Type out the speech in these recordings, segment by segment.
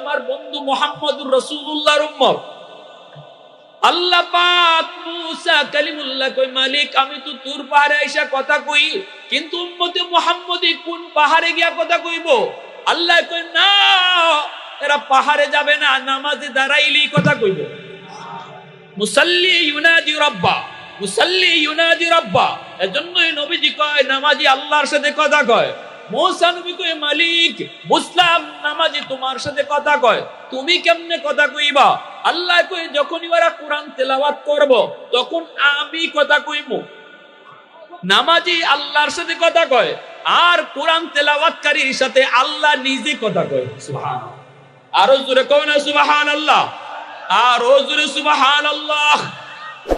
আমার বন্ধু উম্মত। আল্লাহ কালিমুল্লাহ কই মালিক, আমি তো তোর পাহাড়ে আইসা কথা কই, কিন্তু উম্মতে মুহাম্মদি কোন পাহাড়ে গিয়া কথা কইব? আল্লাহ কই না, এরা পাহাড়ে যাবে না, নামাজে দাঁড়াইলেই কথা কইব। মুসাল্লি কয় আল্লাহর সাথে কথা কয়। কয়, মালিক তোমার সাথে কথা কয়। তুমি কেমনে কথা কইবা? আল্লাহ কই তেলাওয়াত করব, তখন আমি কথা আল্লাহর সাথে কথা কয়, আর কোরআন সাথে আল্লাহ নিজে কথা কয়। আরও জোরে কও না আল্লাহ আরও সুবহান আল্লাহ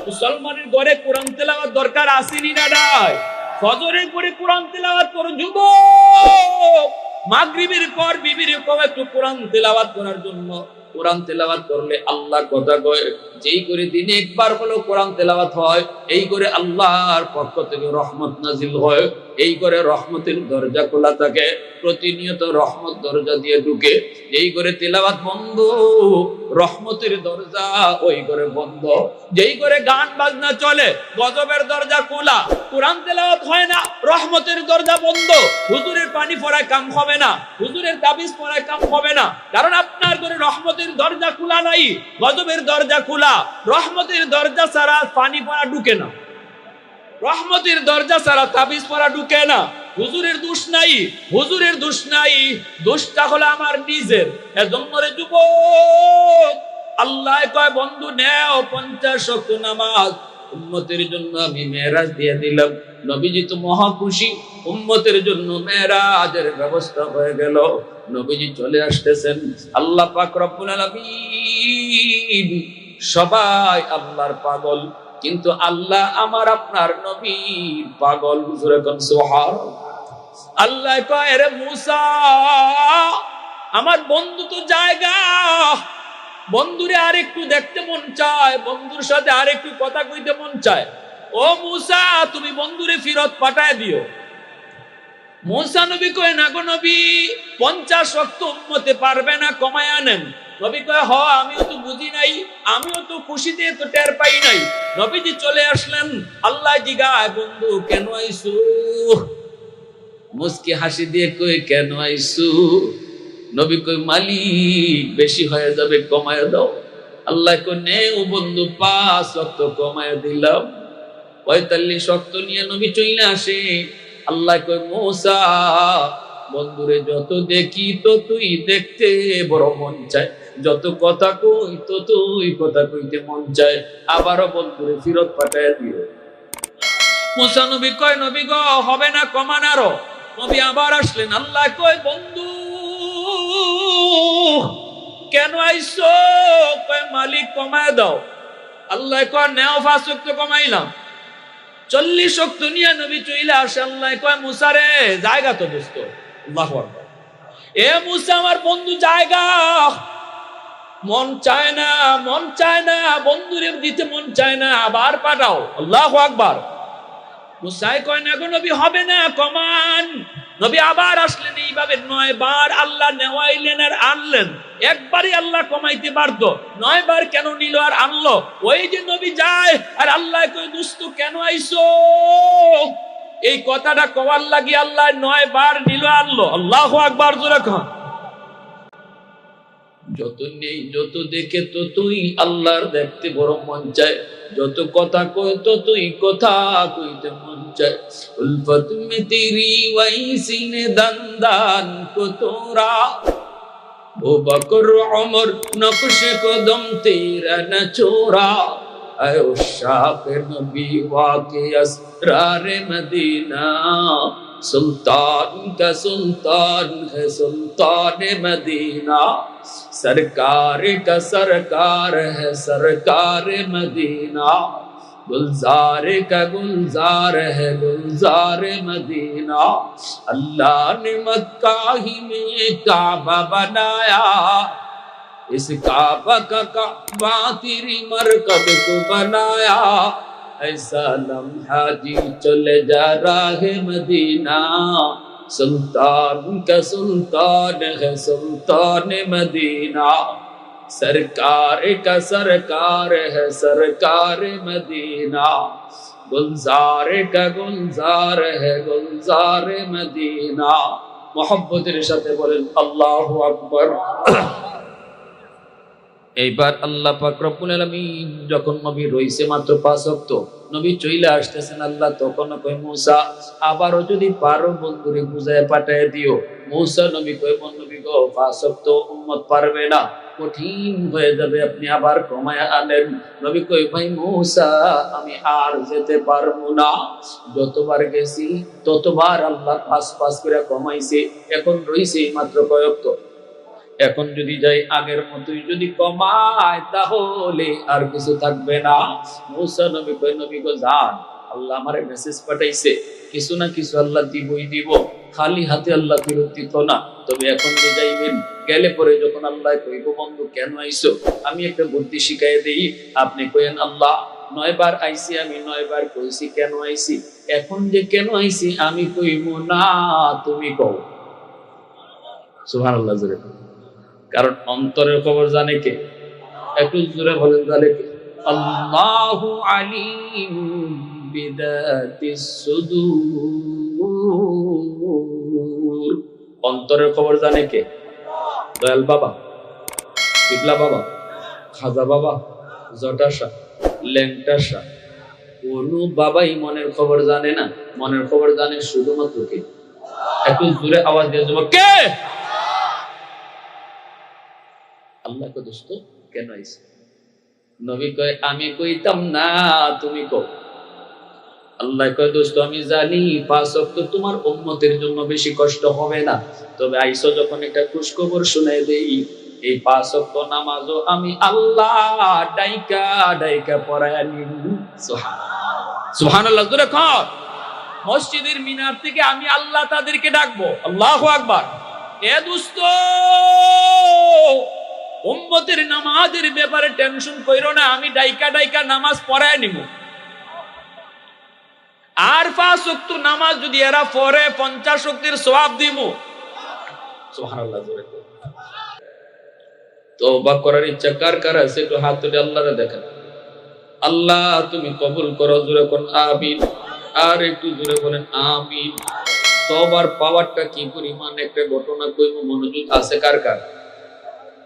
মুসলমানের ঘরে কোরআন তেলাওয়াত দরকার আসেনি না নাই? ফজরের পরে কোরআন তেলাওয়াত করো, যুবক! মাগরিবের পর বিবির কবে একটু কোরআন তেলাওয়াত করার জন্য। কোরআন তেলাওয়াত করলে আল্লাহ কথা কয় যেই করে দিনে একবার হলো কোরআন তেলাওয়াত হয়, এই করে আল্লাহর পক্ষ থেকে রহমত নাজিল হয়, এই করে রহমতের দরজা খোলা থাকে, প্রতিনিয়ত রহমত দরজা দিয়ে ঢুকে, যেই করে তেলাওয়াত বন্ধ, রহমতের দরজা ওই করে বন্ধ। যেই করে গান বাজনা চলে, গজবের দরজা খোলা, কোরআন তেলাওয়াত হয় না, রহমতের দরজা বন্ধ। হুজুরের পানি পড়ায় কাম হবে না, হুজুরের তাবিজ পড়ায় কাম হবে না, কারণ আপনার করে রহমতের দরজা খোলা নাই, গজবের দরজা খোলা। রহমতের দরজা ছাড়া পানি পড়া ঢুকে না। রহমতের দরজা ছাড়া তাবিজ পড়া ঢুকে না। হুজুরের দোষ নাই, হুজুরের দোষ নাই। দোষটা হলো আমার নিজের। এজন্য রে যুবক, আল্লাহ কয়, বন্ধু, নেও পঞ্চাশ শক্ত নামাজ। উম্মতের জন্য আমি মেরাজ দিয়ে দিলাম। নবীজি তো মহা খুশি। উম্মতের জন্য মেরাজের ব্যবস্থা হয়ে গেল। নবীজি চলে আসতেছেন। আল্লাহ পাক রব্বুল আলামিন সবাই আল্লাহর পাগল। কিন্তু আল্লাহ আমার আপনার নবী পাগল। হুজুরে কোন আল্লাহ কয় রে মুসা, আমার বন্ধু তো জায়গা। বন্ধুরে আর একটু দেখতে মন চায়, বন্ধুর সাথে আর একটু কথা কইতে মন চায়। ও মুসা, তুমি বন্ধুরে ফিরত পাঠায় দিও। মুসা নবী কয়, না গো নবী, পঞ্চাশ রক্ত উম্মতে পারবে না, কমায় আনেন নবী কয়, হ, আমিও তো বুঝি নাই, আমিও তো খুশিতে তো টের পাই নাই। নবীজি চলে আসলেন, আল্লাহ জিগায়, বন্ধু, কেন আইসু? মুসকি হাসি দিয়ে কই কেন আইসু? নবী কই মালিক বেশি হয়ে যাবে, কমায় দাও। আল্লাহ কই নে ও বন্ধু, পাঁচ রক্ত কমায় দিলাম। পঁয়তাল্লিশ রক্ত নিয়ে নবী চইলে আসে। আল্লাহ কই মোসা, বন্ধুরে, যত দেখি তো তুই দেখতে বড় মন চায়। যত কথা কই তো তুই কথা কইতে মন চায়। আবারও বন্ধুরে ফিরত পাঠায় দিও। মুসা নবী কয়, নবী গ, হবে না কমানারও। নবী আবার আসলেন, আল্লাহ কয়, বন্ধু কেন আইসো? কয়, মালিক কমায় দাও। আল্লাহ কয়, নেও তো কমাইলাম। চল্লিশ শক্ত নিয়ে নবী চইলে আসে, আল্লাহ কয় মুসারে জায়গা তো দোস্ত। আল্লাহু। এ মুসা, আমার বন্ধু জায়গা। মন চায় না, মন চায় না, বন্ধুরে দিতে মন চায় না, আবার পাঠাও। আল্লাহ আকবার। মুসাই কয়, না গো নবী, হবে না, কমান। নবী আবার আসলেন, এইভাবে নয় বার আল্লাহ নেওয়াইলেন আর আনলেন। একবারই আল্লাহ কমাইতে পারত নয় বার কেন নিল আর আনলো? ওই যে নবী যায়, আর আল্লাহ কই দুস্ত, কেন আইসো? এই কথাটা কওয়ার লাগি আল্লাহ নয় বার নিল আনলো। আল্লাহ আকবার, জোরে খান যত নেই, যত দেখে তো তুই আল্লাহর দেখতে বড় মন চায়। যত কথা কয় তো তুই কথা কইতে মন চায়। উলফত তেরি ও বকর ওমর নকশে কদম তেরা ন ছোরা আয় শাক নবী ওয়াকে আসরার মদিনা। سلطان کا سلطان ہے، سلطان مدینہ۔ سرکار کا سرکار ہے، سرکار مدینہ۔ گلزار کا گلزار ہے، گلزار مدینہ۔ اللہ نے مکہ ہی میں کعبہ بنایا۔ اس کعبہ کا کعبہ تیری مرکب کو بنایا۔ ایسا لمحہ جی چلے جا راہ مدینہ سلطان کا سلطان ہے سلطان مدینہ سرکار کا سرکار ہے سرکار مدینہ گلزار کا گلزار ہے گلزار مدینہ محبت رشتے بولیں اللہ اکبر এইবার আল্লাহ পাক রব্বুল আলামিন যখন নবী রইছে মাত্র পাঁচ ওয়াক্ত, নবী চইলা আসতেছেন আল্লাহ তখন কই মুসা, আবারও যদি পারো বন্ধুরে বুঝায় পাঠায় দিও। মুসা নবী কই নবী গো, পাঁচ ওয়াক্ত উম্মত পারবে না, কঠিন হয়ে যাবে, আপনি আবার কমায় আনেন। নবী কই ভাই মুসা, আমি আর যেতে পারব না। যতবার গেছি, ততবার আল্লাহ পাঁচ পাঁচ করে কমাইছে, এখন রইছে মাত্র কয়েক এখন যদি যাই আগের মতোই যদি কমায়, তাহলে আর কিছু থাকবে না। মুসা নবী কই নবী গো, যান। আল্লাহ আমারে মেসেজ পাঠাইছে। কিছু না কিছু আল্লাহ দিবই দিব। খালি হাতে আল্লাহ ফেরত দিত না। তবে এখন যে যাইবেন, গেলে পরে যখন আল্লাহ কইব, বন্ধু, কেন আইছো? আমি একটা বুদ্ধি শিখাই দেই। আপনি কইেন আল্লাহ, নয়বার আইছি আমি, নয়বার কইছি, কেন আইছি? এখন যে কেন আইছি আমি কইব না, তুমি কও। সুবহানাল্লাহ, জোরে। কারণ অন্তরের খবর জানে কে? একটু জোরে বলেন জানে কে? আল্লাহু আলিম অন্তরের খবর জানে কে? দয়াল বাবা বিপ্লা বাবা খাজা বাবা জটাশা ল্যাংটাশা কোনো বাবাই মনের খবর জানে না। মনের খবর জানে শুধুমাত্র কে? একটু জোরে আওয়াজ দিয়ে যাব কে? আল্লাহ কো দোস্ত, কেন আইছে নবী কয়, আমি কইতাম না, তুমি কও। আল্লাহ কয়, দোস্ত, আমি জানি, পাঁচ ওয়াক্ত তোমার উম্মতের জন্য বেশি কষ্ট হবে না। তবে আইসো যখন একটা খুশখবর শুনে দেই, এই পাঁচ ওয়াক্ত নামাজও আমি আল্লাহ ডাইকা ডাইকা পড়ায় নিব। সুবহানাল্লাহ। সুবহানাল্লাহ, জোরে কর। মসজিদের মিনার থেকে আমি আল্লাহ তাদেরকে ডাকবো। আল্লাহু আকবার। এ দোস্ত! উম্মতের নামাজের ব্যাপারে টেনশন কইরো না, আমি ডাইকা ডাইকা নামাজ পড়ায় নিব আর পাঁচ ওয়াক্ত নামাজ যদি এরা পড়ে, পঞ্চাশ শক্তির সওয়াব দিব কর। তওবা করার ইচ্ছা কার কার আছে? একটু হাত তুলে আল্লাহরে দেখেন। আল্লাহ, তুমি কবুল করো, জোরে কোন আমিন। আর একটু জোরে বলেন, আমিন। সবার পাওয়ারটা কি পরিমাণ? একটা ঘটনা কইব, মনোযোগ আছে কার কার?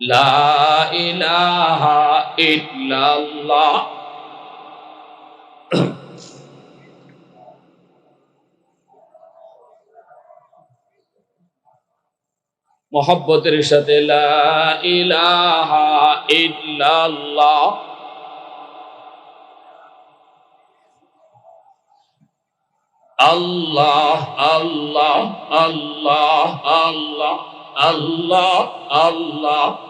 লা ইলাহা ইল্লাল্লাহ। মোহাব্বতের সাথে ইলাহা ইল্লাল্লাহ। আল্লাহ আল্লাহ আল্লাহ আল্লাহ আল্লাহ আল্লাহ।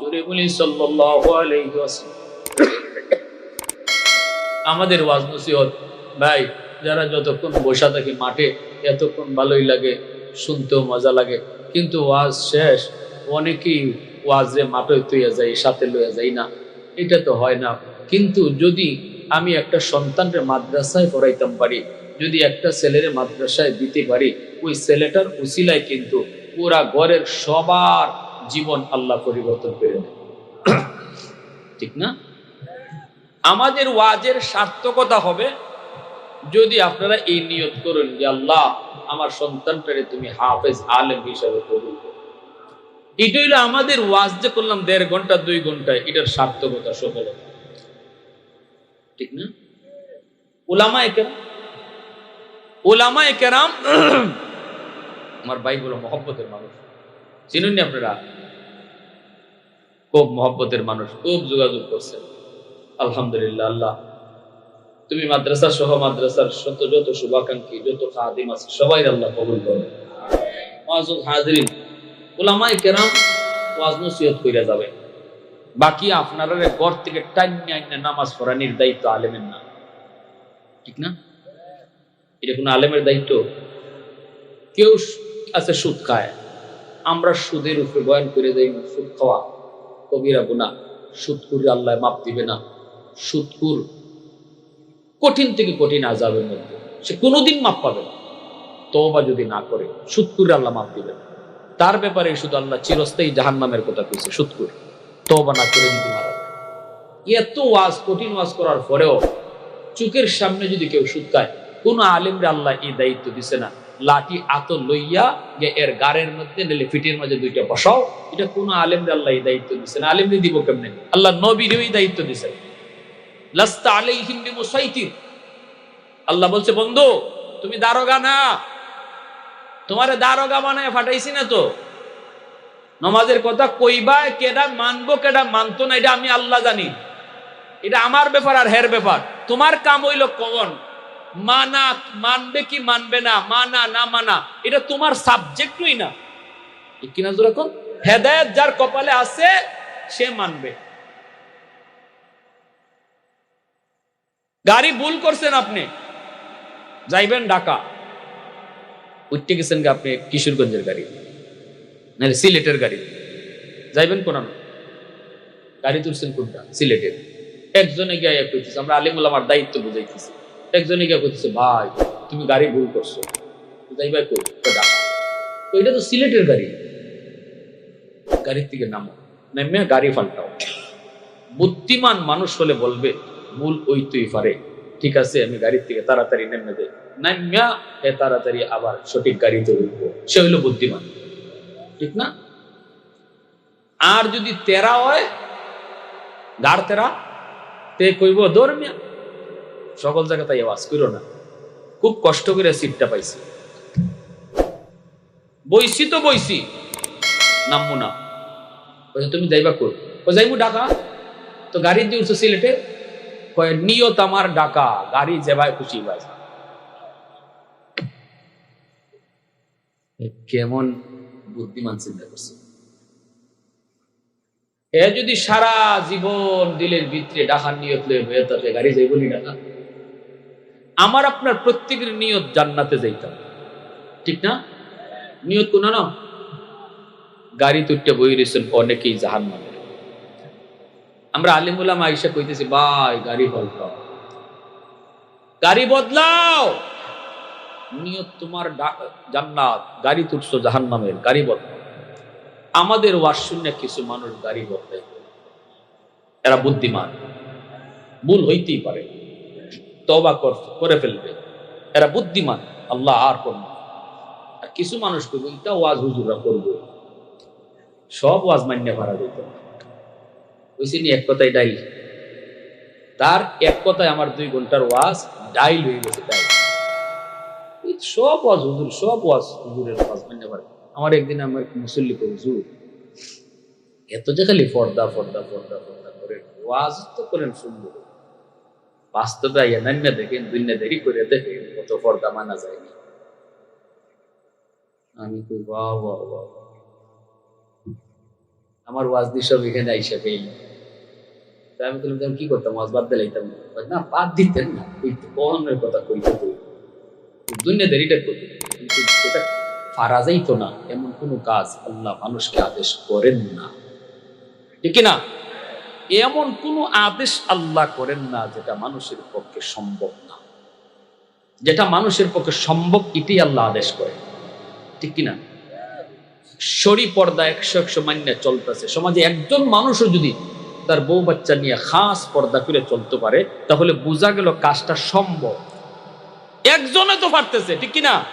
জোরে বলি আমাদের ওয়াজ নসিহত ভাই, যারা যতক্ষণ বসা থাকি মাঠে, এতক্ষণ ভালোই লাগে, শুনতেও মজা লাগে। কিন্তু ওয়াজ শেষ, অনেকেই ওয়াজে মাঠে তুইয়া যাই, সাথে লইয়া যাই না। এটা তো হয় না। কিন্তু যদি আমি একটা সন্তানকে মাদ্রাসায় পড়াইতাম পারি, যদি একটা ছেলের মাদ্রাসায় দিতে পারি, ওই ছেলেটার উসিলায় কিন্তু পুরা ঘরের সবার জীবন আল্লাহ পরিবর্তন করে দেয়। ঠিক না? আমাদের ওয়াজের সার্থকতা হবে যদি আপনারা এই নিয়ত করেন যে আল্লাহ আমার সন্তানটারে তুমি হাফেজ আলেম হিসাবে কবুল এটা হইল আমাদের ওয়াজ যে করলাম দেড় ঘণ্টা, দুই ঘন্টায় এটার সার্থকতা, সফলতা। ঠিক না? ওলামা একেরাম ওলামা একেরাম আমার ভাই বলো মহব্বতের মানুষ। চিনুন আপনারা? খুব মহব্বতের মানুষ, খুব যোগাযোগ করছেন আলহামদুলিল্লাহ, আল্লাহ। তুমি মাদ্রাসা সহ মাদ্রাসার শত, যত শুভাকাঙ্ক্ষী, যত খাদিম আছে, সবাই আল্লাহ কবুল করো হাজিরিন ওলামাই কেরাম ওয়াজ নসিহত যাবে। বাকি আপনারা ঘর থেকে টাইম নামাজ পড়ানির দায়িত্ব আলেমের না। ঠিক না? এটা কোনো আলেমের দায়িত্ব? কেউ আছে সুদ খায়। আমরা সুদের উপরে বয়ান করে দেই সুদ খাওয়া। কবিরা গুণা সুদকুর আল্লাহ মাপ দিবে না। সুদকুর কঠিন থেকে কঠিন আজাবের মধ্যে। সে কোনোদিন মাপ পাবে না। তবা যদি না করে সুদকুর আল্লাহ মাপ দিবে না তার ব্যাপারে শুধু আল্লাহ চিরস্থায়ী জাহান নামের কথা কইছে সুদকুর তবা না করে যদি মারা এত ওয়াজ, কঠিন ওয়াজ করার পরেও চোখের সামনে যদি কেউ সুদ খায় কোন আলিমরে আল্লাহ এই দায়িত্ব দিছে না। লাঠি আত লইয়া যে এর গাড়ের মধ্যে নেলে ফিটের মাঝে দুইটা বসাও। এটা কোন আলেম আল্লাহ এই দায়িত্ব দিছে না আলেমরে দিব কেমনে? আল্লাহ নবীর দায়িত্ব দিছে লাস্তা আলাইহিম বিমুসাইতির। আল্লাহ বলছে, বন্ধু, তুমি দারোগা না। তোমারে দারোগা বানায় ফাটাইছি না তো। নমাজের কথা কইবা, কেডা মানবো, কেডা মানতো না, এটা আমি আল্লাহ জানি। এটা আমার ব্যাপার আর হের ব্যাপার। তোমার কাম হইল কমন মানা, মানবে কি মানবে না, মানা না মানা, এটা তোমার সাবজেক্টই না। কিনা যেরকম? হেদায়ত যার কপালে আছে, সে মানবে। গাড়ি ভুল করছেন আপনি, যাইবেন ঢাকা। উঠতে গেছেন আপনি কিশোরগঞ্জের গাড়ি। নাহলে সিলেটের গাড়ি। যাইবেন কোন গাড়ি তুলছেন কোনটা? সিলেটের। একজনে গিয়ে এক কইতেছে, আমরা আলিমুল আমার দায়িত্ব বুঝাইতেছি। একজনে গিয়ে কইতেছে, ভাই, তুমি গাড়ি ভুল করছ। যাইবা কই তো এটা তো সিলেটের গাড়ি। গাড়ির থেকে নামো। নেমে গাড়ি পাল্টাও। বুদ্ধিমান মানুষ হলে বলবে, ভুল ওই তুই পারে। ঠিক আছে, আমি গাড়ির থেকে তাড়াতাড়ি নেমে দেয় নামিয়া এ তাড়াতাড়ি আবার সঠিক গাড়িতে উঠবো। সে হইল বুদ্ধিমান। ঠিক না? আর যদি তেরা হয়, গাড় তেরা, তে কইব ধর্মিয়া সকল জায়গা তাই আওয়াজ করো না। খুব কষ্ট করে সিটটা পাইছি। বইছি তো বইছি। নামবো না। তুমি যাইবা কর ও যাইবো ঢাকা। তো গাড়ি দিয়ে উঠছো সিলেটে। কয়, নিয়ত আমার ডাকা গাড়ি যেভাবে খুশি ভাই। কেমন বুদ্ধিমান চিন্তা করছে। এ যদি সারা জীবন দিলের ভিতরে ডাকার নিয়ত লয়ে বয়ে থাকে গাড়ি যাইব নি ডাকা আমার আপনার প্রত্যেকের নিয়ত জান্নাতে যাইতাম ঠিক না? নিয়ত কোন গাড়ি তুটতে বই রয়েছেন অনেকেই জাহান মানে আমরা আলিমুলাম আইসা কইতেছি, ভাই, গাড়ি বদলাও গাড়ি বদলাও। নিয়ত তোমার জান্নাত। গাড়ি তুটছো জাহান নামের গাড়ি বদলাও। আমাদের ওয়াজ কিছু মানুষ গাড়ি বদলাই এরা বুদ্ধিমান। ভুল হইতেই পারে। তবা কর- ফেলবে। এরা বুদ্ধিমান, আল্লাহ আর করবে আর কিছু মানুষ করবে এটা ওয়াজ হুজুরা করবে। সব ওয়াজ মান্য করা যেত না, এক কথায় ডাইল। তার এক কথায় আমার দুই ঘণ্টার ওয়াজ ডাইল হয়ে গেছে, ডাইল। সব ওয়াজ হুজুর, সব ওয়াজ হুজুরের ওয়াজ মান্য করে আমার একদিন আমার মুসল্লি হুজুর, এত যে খালি ফর্দা ফর্দা ফর্দা ফর্দা করে ওয়াজ তো করেন সুন্দর। বাস্তবে দেখেন, দুনিয়া দেরি করে কত পর্দা মানা যায়নি আমি তো বাহ বাহ বাহ আমার ওয়াজ এখানে তা আমি কি করতাম? ওয়াজ বাদ না, বাদ দিতেন না, ওই কথা দুনিয়াদের এটা করতে কিন্তু না, এমন কোনো কাজ আল্লাহ মানুষকে আদেশ করেন না। ঠিক না? এমন কোনো আদেশ আল্লাহ করেন না যেটা মানুষের পক্ষে সম্ভব না। যেটা মানুষের পক্ষে সম্ভব এটি আল্লাহ আদেশ করেন। ঠিক কিনা? সরি পর্দা একশো একশো মান্য চলতেছে। সমাজে একজন মানুষও যদি তার বউ বাচ্চা নিয়ে খাস পর্দা করে চলতে পারে, তাহলে বোঝা গেল কাজটা সম্ভব। একজনে তো পারতেছে, ঠিক কিনা?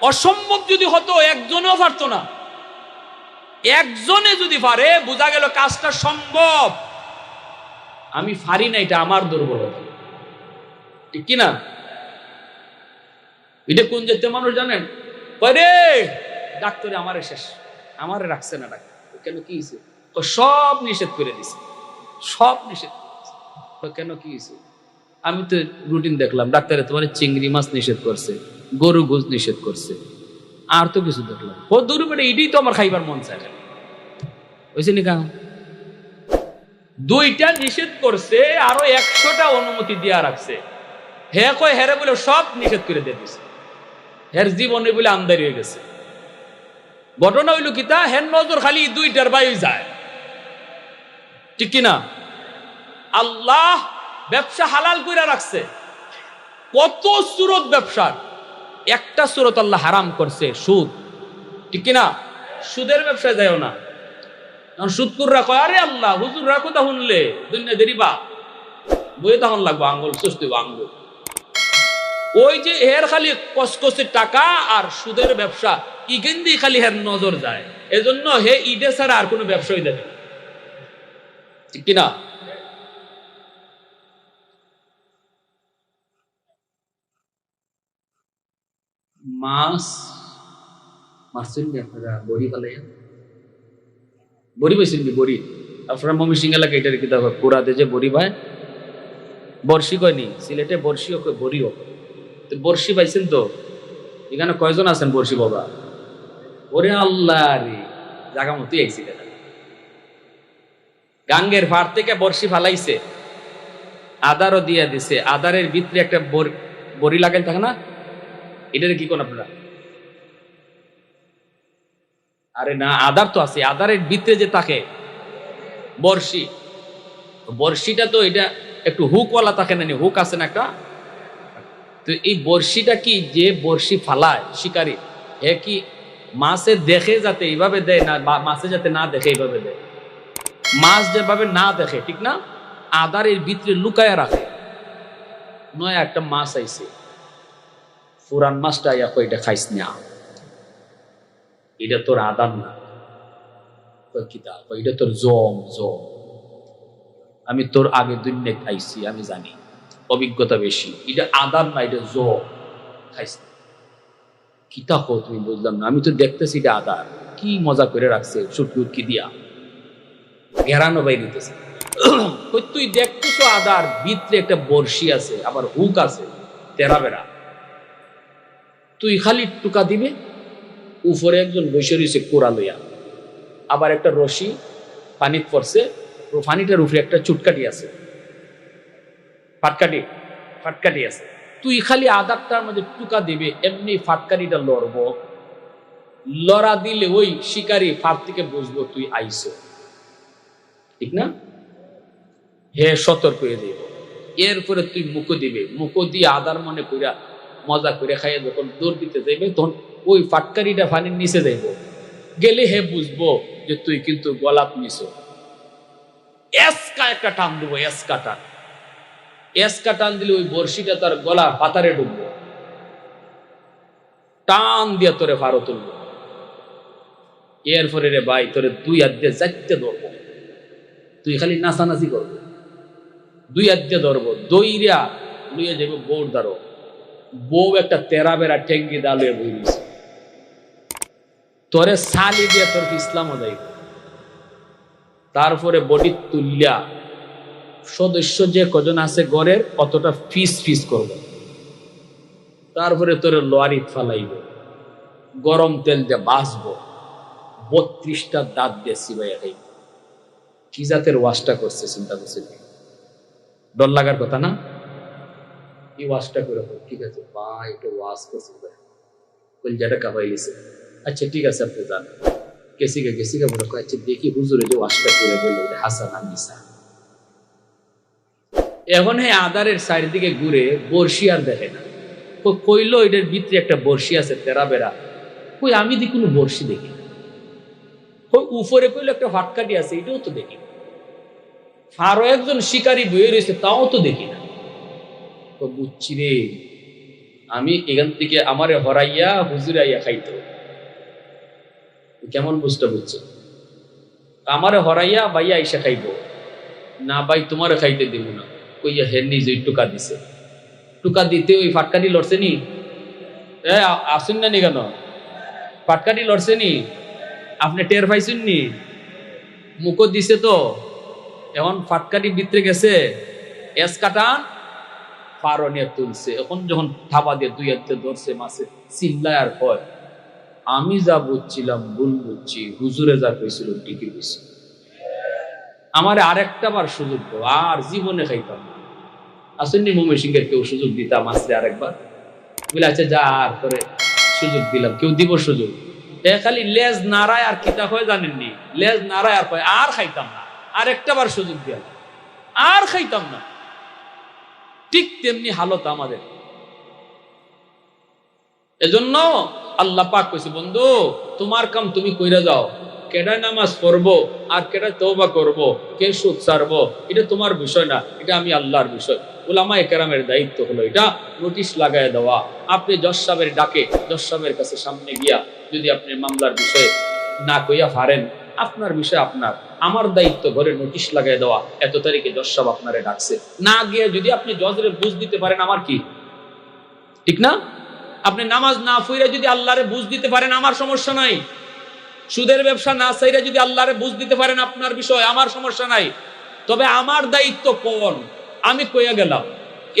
অসম্ভব যদি হতো, একজনেও পারতো না। একজনে যদি পারে, বোঝা গেল কাজটা সম্ভব। আমি পারি না, এটা আমার দুর্বলতা। ঠিক কিনা? এটা কোন জাতীয় মানুষ জানেন? রে, ডাক্তারে আমারে শেষ। আমারে রাখছে না ডাক্তার। কেন কি হয়েছে সব নিষেধ করে দিছে। সব নিষেধ কেন কি হয়েছে আমি তো রুটিন দেখলাম, ডাক্তারে তোমার চিংড়ি মাছ নিষেধ করছে, গরু গোস নিষেধ করছে। আর তো কিছু দেখলাম ও দূর এটাই তো আমার খাইবার মন চায়। হয়েছে নি কারণ? দুইটা নিষেধ করছে, আরও একশোটা অনুমতি দিয়া রাখছে। হে কয়, হেরে বলে সব নিষেধ করে দিয়ে দিছে। হের জীবনে বলে আমদারি হয়ে গেছে। ঘটনা হইল কি তা? হের নজর খালি দুইটার বায়ু যায়। ঠিক কিনা? আল্লাহ ব্যবসা হালাল করে রাখছে। কত সুরত ব্যবসার? একটা সুরত আল্লাহ হারাম করছে, সুদ। ঠিক কিনা? সুদের ব্যবসায় যায়ও না। সুদকুররা কয়, আরে আল্লাহ হুজুর রাখো তা শুনলে দুনিয়া দেরিবা বইয়ে তখন লাগবো আঙ্গুল সুস্থ আঙ্গুল। ওই যে খালি কসকসে টাকা আর সুদের ব্যবসা, ইগেন দিয়ে খালি হের নজর যায়। এজন্য হে ইডে ছাড়া আর কোনো ব্যবসায়ী দেবে ঠিক কিনা? মাছ মাছ বড়ি ফেলে বড়ি পাইছেন বড়ি। আপনারা মমি সিং এলাকা এটার কি দেখো? কুড়াতে যে বড়ি ভাই বর্ষি কয়নি সিলেটে বর্ষিও কয় বড়িও তো বর্ষি পাইছেন তো? এখানে কয়জন আছেন বর্ষি বাবা? ওরে আল্লাহ রে, জাগা দেখা গাঙ্গের ভার থেকে বর্ষি ফালাইছে। আদারও দিয়ে দিছে। আদারের ভিতরে একটা বড়ি লাগাই থাকে না? এটার কি কোন আপনারা? আরে না, আদার তো আছে, আদারের ভিতরে যে থাকে বর্ষি বর্ষিটা তো এটা একটু হুকওয়ালা থাকে না হুক আছে না একটা? তো এই বর্ষিটা কি যে বর্ষি ফালায়, শিকারি, এ কি মাছে দেখে যাতে এইভাবে দেয় না মাছে যাতে না দেখে এইভাবে দেয়? মাছ যেভাবে না দেখে, ঠিক না? আদারের ভিতরে লুকায় রাখে। নয় একটা মাছ আইছে। পুরান মাছটা ইয়া এটা খাইস না। এটা তোর আদার না কই কিতা কই এটা তোর জম জম। আমি তোর আগে দুনিয়া খাইছি, আমি জানি, অভিজ্ঞতা বেশি। এটা আদার না, এটা জম খাইস না কিতা কো তুমি, বুঝলাম না। আমি তো দেখতেছি এটা আদার কি মজা করে রাখছে, সুটকি উটকি দিয়া। ঘেরানো বাই দিতেছে। তুই দেখতেছো আদার, ভিতরে একটা বর্ষি আছে, আবার হুক আছে, তেরা বেড়া। তুই খালি টুকা দিবে উপরে একজন বসে রয়েছে কোরা লইয়া। আবার একটা রশি পানিত পড়ছে পানিটার উপরে একটা চুটকাটি আছে। ফাটকাটি ফাটকাটি আছে। তুই খালি আদারটার মধ্যে টুকা দিবে, এমনি ফাটকাটিটা লড়ব। লড়া দিলে ওই শিকারি ফাট থেকে বুঝব তুই আইস। ঠিক না? হে সতর্ক হয়ে দিব এরপরে তুই মুখো দিবে। মুখো দিয়ে আদার মনে কইরা মজা করে খাইয়ে যখন দৌড় দিতে যাইবে, তখন ওই ফাটকারিটা পানির নিচে যাইব গেলে হে বুঝব যে তুই কিন্তু গলাপ নিছ। এসকা একটা টান দেবো, এসকা টান। এসকা টান দিলে ওই বর্ষিটা তার গলা পাতারে ডুববো। টান দিয়ে তোরে ফারো তুলবো। এরপরে রে ভাই, তোরে দুই হাত দিয়ে যাইতে ধরবো। তুই খালি নাচানাচি করব। দুই হাত দিয়ে ধরবো, দইরা লুয়ে যাব বউর দ্বারো বউ একটা তেরা বেড়া টেঙ্গি দালুয়ে দিছে তোরে সালি দিয়ে তোর ইসলামও যাইব তারপরে বডি তুলিয়া সদস্য যে কজন আছে গড়ের অতটা ফিস ফিস করবে? তারপরে তোরে লোয়ারি ফালাইব, গরম তেল দিয়ে বাঁচবো বত্রিশটা দাঁত দিয়ে সিবাই কি জাতের ওয়াশটা করছে চিন্তা করছে ডর লাগার কথা না? এই ওয়াশটা করে ঠিক আছে? বা এটা ওয়াশ করছে। কলজাটা কাবাই গেছে। আচ্ছা ঠিক আছে আপনি যান। গেছিগা গেছিগা বলে কয়, আচ্ছা দেখি হুজুরে যে ওয়াশটা করে গেল হাসান আর নিসা এখন এই আদারের চারিদিকে ঘুরে বর্ষি আর দেখে না। কইলো এটার ভিতরে একটা বর্ষি আছে তেরা বেড়া। কই আমি দি কোনো বর্ষি দেখি কই উপরে কইলো একটা ফাটকাটি আছে এটাও তো দেখি আরও একজন শিকারী বয়ে রয়েছে তাও তো দেখি না। তো বুঝছি রে আমি এখান থেকে আমারে হরাইয়া হুজুরাইয়া খাইতো কেমন বুঝতে বুঝছে আমারে হরাইয়া বাইয়া আইসা খাইবো। না ভাই, তোমারে খাইতে দিব না। কইয়া হের নিজে টুকা দিছে। টুকা দিতে ওই ফাটকাটি লড়ছে নি? আসুন না নি কেন? ফাটকাটি লড়ছে নি? আপনি টের পাইছেন নি? মুখো দিছে তো। এখন ফাটকাটি ভিতরে গেছে। এস কাটান পারো নিয়ে তুলছে। এখন যখন থাবা দিয়ে দুই হাতে ধরছে মাছে, চিল্লায় আর কয়? আমি যা বুঝছিলাম, ভুল বুঝছি, হুজুরে যা কইছিল ঠিকই কইছিল আমার আরেকটা বার সুযোগ দাও, আর জীবনে খাইতাম আসেননি মমি সিংহের কেউ সুযোগ দিতাম, আসলে আরেকবার। বলে আচ্ছা যা, আর করে সুযোগ দিলাম, কেউ দিব সুযোগ। এ খালি লেজ নাড়ায় আর কিতা হয় জানেননি লেজ নাড়ায় আর কয়, আর খাইতাম না আর একটা বার সুযোগ দিলাম আর খাইতাম না। ঠিক তেমনি হালত আমাদের। এজন্য আল্লাহ পাক কইছে, বন্ধু, তোমার কাম তুমি কইরা যাও। কেডা নামাজ পড়ব আর কেডা তওবা করব? কে সুদ ছাড়বো এটা তোমার বিষয় না, এটা আমি আল্লাহর বিষয়। ওলামা একরামের দায়িত্ব হলো এটা, নোটিশ লাগায় দেওয়া। আপনি জজ সাহেবের ডাকে জজ সাহেবের কাছে সামনে গিয়া যদি আপনি মামলার বিষয়ে না কইয়া পারেন আপনার বিষয় আপনার। আমার দায়িত্ব ঘরে নোটিশ লাগাই দেওয়া। এত তারিখে জজ সাহেব আপনারে ডাকছে। না গিয়ে যদি আপনি জজরে বুঝ দিতে পারেন, আমার কি? ঠিক না? আপনি নামাজ না ফুইরা যদি আল্লাহরে বুঝ দিতে পারেন, আমার সমস্যা নাই। সুদের ব্যবসা না চাইরা যদি আল্লাহরে বুঝ দিতে পারেন, আপনার বিষয়, আমার সমস্যা নাই। তবে আমার দায়িত্ব কোন? আমি কইয়া গেলাম,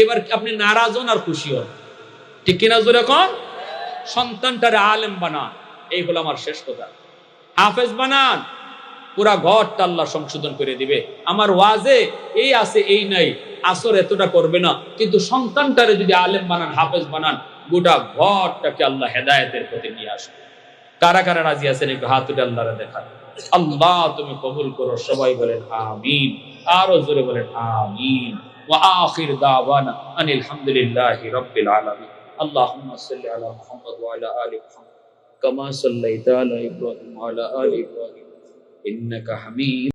এবার আপনি নারাজ হন আর খুশি হন? ঠিক কিনা জোরে কন? সন্তানটারে আলেম বানান, এই হলো আমার শেষ কথা। হাফেজ বানান, পুরা ঘরটা আল্লাহ সংশোধন করে দিবে। আমার ওয়াজে এই আছে, এই নাই। আসর এতটা করবে না, কিন্তু সন্তানটারে যদি আলেম বানান, হাফেজ বানান গোটা ঘরটাকে আল্লাহ হেদায়েতের প্রতি নিয়ে আসবে কারা কারা রাজি আছেন একটু হাত উঠে আল্লাহরে দেখান আল্লাহ তুমি কবুল করো সবাই বলেন আমিন আরো জোরে বলেন আমিন وآخر دعوانا أن الحمد لله رب العالمين اللهم صل على محمد وعلى آل محمد كما صليت على إبراهيم وعلى آل إبراهيم إنك حميد